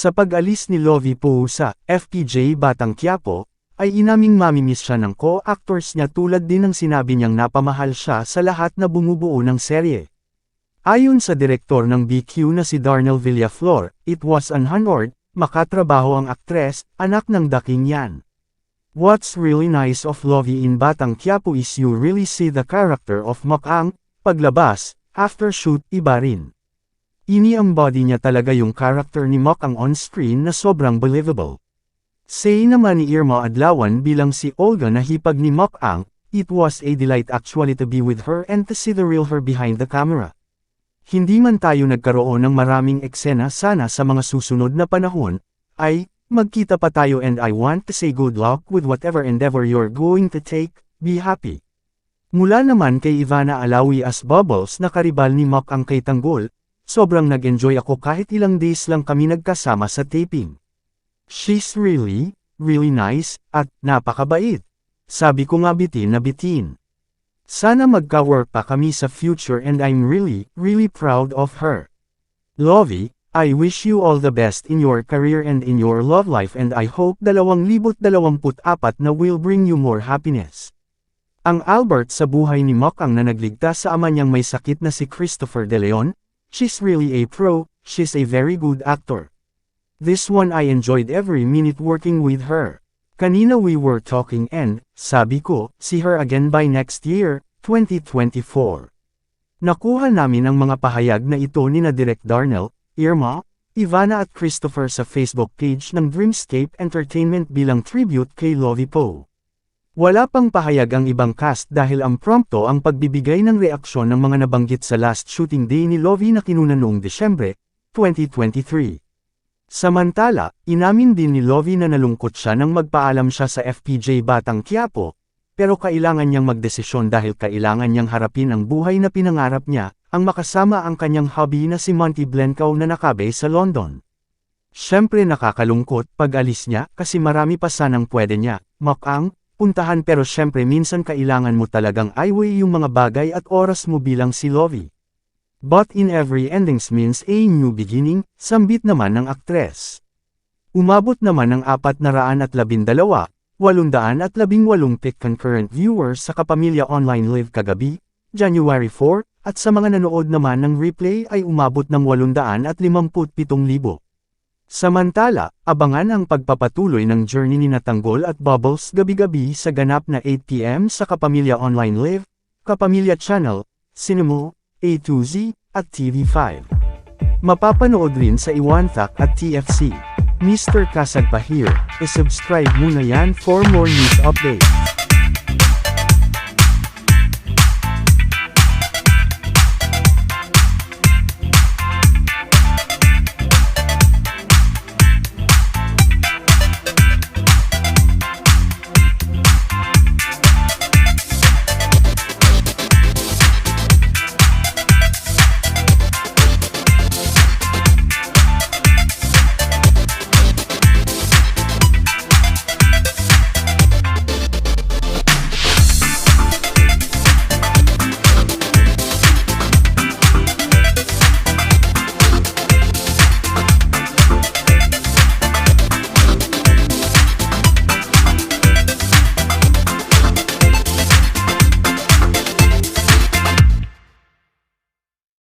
Sa pag-alis ni Lovie Poe sa FPJ Batang Quiapo, ay inaming mamimiss siya ng co-actors niya tulad din ng sinabi niyang napamahal siya sa lahat na bumubuo ng serye. Ayon sa direktor ng BQ na si Darnell Villaflor, it was an honor, makatrabaho ang aktres, anak ng daking yan. What's really nice of Lovie in Batang Quiapo is you really see the character of Makang, paglabas, after shoot, iba rin. Ini-embody niya talaga yung character ni Makang on screen na sobrang believable. Say naman ni Irma Adlawan bilang si Olga na hipag ni Makang, it was a delight actually to be with her and to see the real her behind the camera. Hindi man tayo nagkaroon ng maraming eksena sana sa mga susunod na panahon, ay, magkita pa tayo and I want to say good luck with whatever endeavor you're going to take, be happy. Mula naman kay Ivana Alawi as Bubbles na karibal ni Mak ang kay Tanggol, sobrang nag-enjoy ako kahit ilang days lang kami nagkasama sa taping. She's really, really nice, at napakabait. Sabi ko nga bitin na bitin. Sana magka-work pa kami sa future and I'm really, really proud of her. Lovey, I wish you all the best in your career and in your love life and I hope 2024 na will bring you more happiness. Ang Albert sa buhay ni Mokang na nagligtas sa ama niyang may sakit na si Christopher De Leon, she's really a pro, she's a very good actor. This one I enjoyed every minute working with her. Kanina we were talking and, sabi ko, see her again by next year, 2024. Nakuha namin ang mga pahayag na ito ni na Direk Darnell, Irma, Ivana at Christopher sa Facebook page ng Dreamscape Entertainment bilang tribute kay Lovie Poe. Wala pang pahayag ang ibang cast dahil ang prompto ang pagbibigay ng reaksyon ng mga nabanggit sa last shooting day ni Lovie na kinuna noong Desyembre, 2023. Samantala, inamin din ni Lovie na nalungkot siya nang magpaalam siya sa FPJ Batang Quiapo, pero kailangan niyang magdesisyon dahil kailangan niyang harapin ang buhay na pinangarap niya, ang makasama ang kanyang hobby na si Monty Blencow na nakabe sa London. Siyempre nakakalungkot pag alis niya kasi marami pa sanang pwede niya, makang, puntahan pero siyempre minsan kailangan mo talagang iway yung mga bagay at oras mo bilang si Lovie. But in every endings means a new beginning, sambit naman ng aktres. Umabot naman ng apat na raan at labindalawa, walundaan at labing walong pick concurrent viewers sa Kapamilya Online Live kagabi, January 4, at sa mga nanood naman ng replay ay umabot ng walundaan at limamputpitong libo. Samantala, abangan ang pagpapatuloy ng journey ni Natanggol at Bubbles gabi-gabi sa ganap na 8pm sa Kapamilya Online Live, Kapamilya Channel, Cinemo, A2Z, at TV5. Mapapanood rin sa Iwanthak at TFC. Mr. Kasag pa here, e-subscribe muna yan for more news updates.